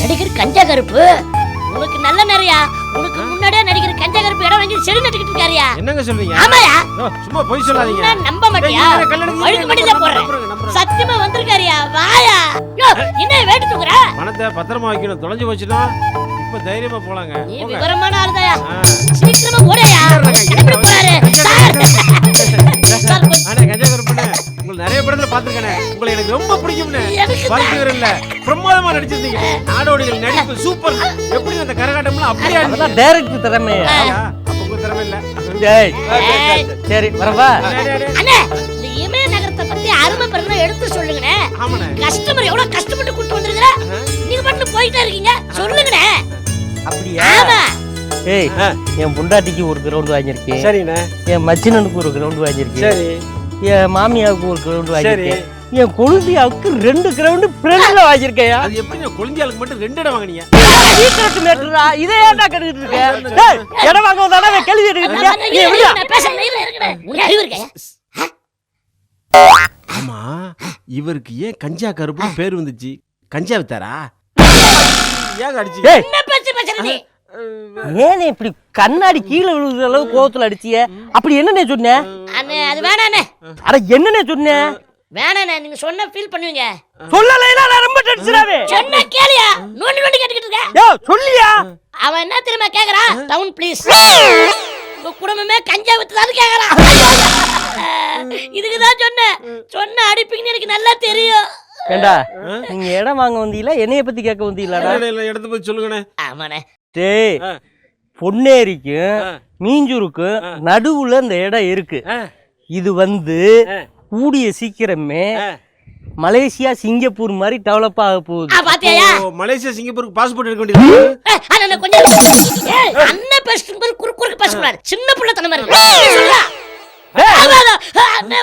நடிகர் கஞ்சா கருப்பு? உனக்கு நல்ல நிறையா உனக்கு முன்னாடியே நடிகர் கஞ்சா கருப்பு இடம் வாங்கி செடி நட்டுக்கிட்டு இருக்காருயா. என்னங்க சொல்றீங்க? ஆமாயா. சும்மா பொய் சொல்லாதீங்க. நம்ப மாட்டியா? வழுக்கு மடியில நம்புறேன். சத்தியமா வந்திருக்காருயா? வாயா. யோ என்ன வேட்டு தூக்குற பணத்தை பத்திரமா வைக்கணும். தொலைஞ்சு போச்சுன்னா இப்ப தைரியமா போலாங்க. நீ. விவரமான ஆளுதாயா. சீக்கிரமா போடையா. எப்படி போறாரு சார். அண்ணே கஞ்சா கருப்புண்ணே. உங்களை நிறைய படத்துல பாத்துருக்கேனே உங்களை எனக்கு ரொம்ப பிடிக்கும்னு பாத்துக்கிற இல்ல. பிரமாதமா நடிச்சிருந்தீங்க. நாடோடிகள் நடிப்பு சூப்பர் எப்படி அந்த கரகாட்டம்லாம் அப்படியே அதான் டைரக்டர் திறமை அப்ப உங்க திறமை இல்ல. சரி வரவா. அண்ணே இந்த இமய நகரத்தை பத்தி அருமை பெருமை எடுத்து சொல்லுங்கண்ணே. கஸ்டமர் எவ்வளவு கஷ்டப்பட்டு கூட்டு வந்துருக்கிற? நீங்க மட்டும் போயிட்டே இருக்கீங்க. சொல்லுங்கண்ணே. அப்படியா? ஆமா. ஏய். என் பொண்டாட்டிக்கு ஒரு கிரவுண்ட் வாங்கியிருக்கேன். சரிண்ணே. என் மச்சினனுக்கு ஒரு கிரவுண்ட் வாங்கியிருக்கேன். சரி. என் மாமியாவுக்கு ஒரு கிரவுண்ட் சரி. வாங்கியிருக்கேன். என் கொழுந்தியாவுக்கு ரெண்டு கிரவுண்ட் ஃப்ரெண்ட்ல வாங்கியிருக்கேன் அது எப்படி குழந்தையாளுக்கு மட்டும் ரெண்டு இடம் வாங்கினீங்க? சீக்கிரத்து மேட்டுறா. இதே ஏன்டா கெடுக்கிட்டு இருக்க? டேய், இடம் வாங்க வந்தானே கேள்வி இருக்கா? ஆமா இவருக்கு ஏன் கஞ்சா கருப்பு பேர் வந்துச்சு? கஞ்சா வித்தாரா? ஏன் அடிச்சு ஏனே இப்படி கண்ணாடி கீழே விழுகிற அளவு கோவத்துல அடிச்சிய? அப்படி என்னனே சொன்ன? அண்ணே அது வேணாண்ணே. அட என்னனே சொன்ன? வேணாண்ணே நீங்க சொன்ன ஃபீல் பண்ணுவீங்க. சொல்லலைனா நான் ரொம்ப சொன்ன கேளியா. நோண்டி நோண்டி கேட்டுக்கிட்டு இருக்க. யோ சொல்லியா? அவன் என்ன தெரியுமா கேக்குறான்? டவுன் ப்ளீஸ் உங்க குடும்பமே கஞ்சா வித்துதான்னு கேக்குறான். இதுக்கு தான் சொன்னேன் சொன்ன அடிப்பீங்கன்னு எனக்கு நல்லா தெரியும். ஏண்டா நீங்க இடம் வாங்க வந்தீங்களா? என்னைய பத்தி கேட்க இல்ல, எடுத்து போய் சொல்லுங்கண்ணே. ஆமாண்ணே. டேய். பொன்னேரிக்கும். மீஞ்சூருக்கும் நடுவுல இந்த இடம் இருக்கு. இது வந்து கூடிய சீக்கிரமே. மலேசியா சிங்கப்பூர் மாதிரி டெவலப் ஆக போகுது. மலேசியா சிங்கப்பூருக்கு பாஸ்போர்ட் எடுக்க வேண்டியது கொஞ்சம் அண்ணன் மாதிரி குறுக்கு குறுக்கு பேசக்கூடாது. சின்ன பிள்ளை தன மாதிரி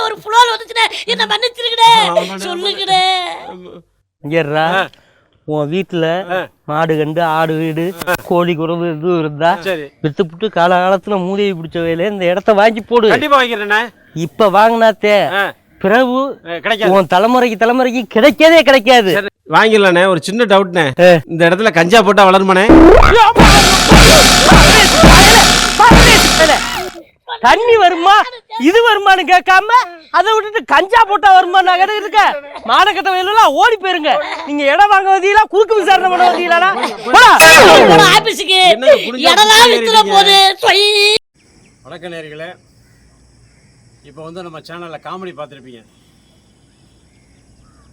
ஒரு புலோல் வந்துச்சுனே. என்ன மன்னிச்சிருக்கடே சொல்லுங்கடே. இங்கேறா உன் வீட்டுல மாடு கண்டு ஆடு வீடு கோழி குறவு எதுவும் இருந்தா சரி. வித்துப்புட்டு காலகாலத்துல மூலிகை பிடிச்ச வேலையை இந்த இடத்த வாங்கி போடு. கண்டிப்பா வாங்கிறேண்ணே இப்ப வாங்கினாத்தே பிறகு கிடைக்காது. உன் தலைமுறைக்கு தலைமுறைக்கு கிடைக்கவே கிடைக்காது. சரி, வாங்கிடலாண்ணே ஒரு சின்ன டவுட்ண்ணே. இந்த இடத்துல கஞ்சா போட்டா வளருமாண்ணே? தண்ணி வருமா? இது வருமான்னு கேட்காம அதை விட்டுட்டு கஞ்சா போட்டா வருமா? நான் கிட்ட இருக்க மானக்கட்ட வயலாம் ஓடி போயிருங்க. நீங்க இடம் வாங்க வந்தீங்களா? குறுக்கு விசாரணை பண்ண வந்தீங்களா போடா. ஆபீஸுக்கு. என்னங்க குனிஞ்சா இப்போ வந்து நம்ம சேனலில் காமெடி பார்த்துருப்பீங்க.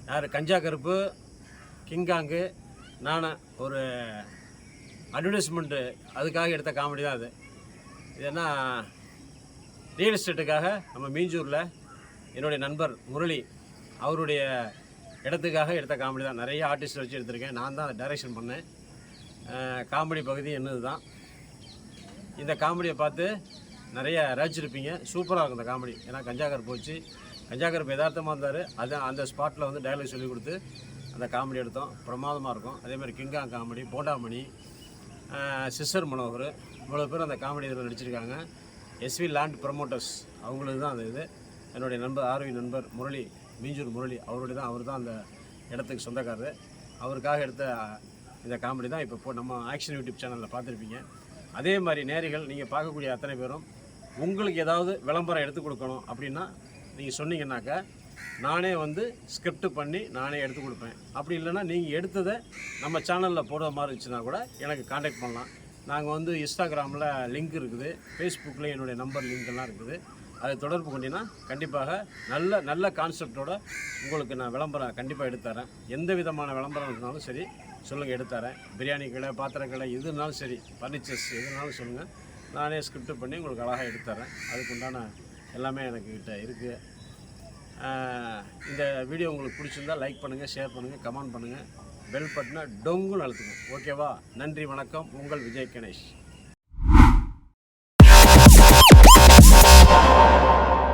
யார்? கஞ்சா கருப்பு கிங்காங்கு நான் ஒரு அட்வர்டைஸ்மெண்ட்டு அதுக்காக எடுத்த காமெடி தான் அது. இது என்ன? ரியல் எஸ்டேட்டுக்காக நம்ம மீஞ்சூரில் என்னுடைய நண்பர் முரளி அவருடைய இடத்துக்காக எடுத்த காமெடி தான். நிறைய ஆர்டிஸ்ட் வச்சு எடுத்திருக்கேன். நான் தான் அதை டைரக்ஷன் பண்ணேன். காமெடி பகுதி என்னது தான் இந்த காமெடியை பார்த்து நிறைய ரசிச்சிருப்பீங்க சூப்பராக இருக்கும் இந்த காமெடி. ஏன்னா கஞ்சாகர் போச்சு. கஞ்சாகர் யதார்த்தமாக இருந்தார். அது அந்த ஸ்பாட்டில் வந்து டைலாக் சொல்லி கொடுத்து அந்த காமெடி எடுத்தோம். பிரமாதமாக இருக்கும். அதேமாதிரி King Kong comedy Bondamani sister Manohar இவ்வளோ பேர் அந்த காமெடி இதில் நடிச்சிருக்காங்க. எஸ்வி லேண்ட் ப்ரமோட்டர்ஸ் அவங்களுக்கு தான் அந்த இது. என்னுடைய நண்பர் ஆர்வி நண்பர் முரளி மீஞ்சூர் முரளி அவருடைய தான் அவர் தான் அந்த இடத்துக்கு சொந்தக்காரர். அவருக்காக எடுத்த இந்த காமெடி தான். இப்போ நம்ம ஆக்ஷன் யூடியூப் சேனலில் பார்த்துருப்பீங்க. அதே மாதிரி நேரிகள் நீங்கள் பார்க்கக்கூடிய அத்தனை பேரும் உங்களுக்கு ஏதாவது விளம்பரம் எடுத்து கொடுக்கணும் அப்படின்னா நீங்கள் சொன்னீங்கன்னாக்கா நானே வந்து ஸ்கிரிப்ட் பண்ணி நானே எடுத்து கொடுப்பேன். அப்படி இல்லைன்னா நீங்கள் எடுத்ததை நம்ம சேனலில் போடுற மாதிரி இருந்துச்சுன்னா கூட எனக்கு காண்டாக்ட் பண்ணலாம். நாங்கள் வந்து இன்ஸ்டாகிராமில் லிங்க் இருக்குது ஃபேஸ்புக்கில் என்னுடைய நம்பர் லிங்க் எல்லாம் இருக்குது. அதை தொடர்பு கொண்டீங்கன்னா கண்டிப்பாக நல்ல நல்ல கான்செப்டோட உங்களுக்கு நான் விளம்பரம் கண்டிப்பாக எடுத்துறேன் எந்த விதமான விளம்பரம் இருந்தாலும் சரி சொல்லுங்கள் எடுத்துறேன் பிரியாணி கடை பாத்திர கடை எதுனாலும் சரி ஃபர்னிச்சர்ஸ் எதுனாலும் சொல்லுங்கள் நானே ஸ்கிரிப்ட் பண்ணி உங்களுக்கு அழகாக எடுத்துறேன் அதுக்குண்டான எல்லாமே எனக்கு கிட்ட இருக்குது இந்த வீடியோ உங்களுக்கு பிடிச்சிருந்தா லைக் பண்ணுங்கள் ஷேர் பண்ணுங்கள் கமெண்ட் பண்ணுங்கள் பெல் பட்டனை டொங்குன்னு அழுத்துங்க. ஓகேவா நன்றி வணக்கம். உங்கள் விஜய் கணேஷ்.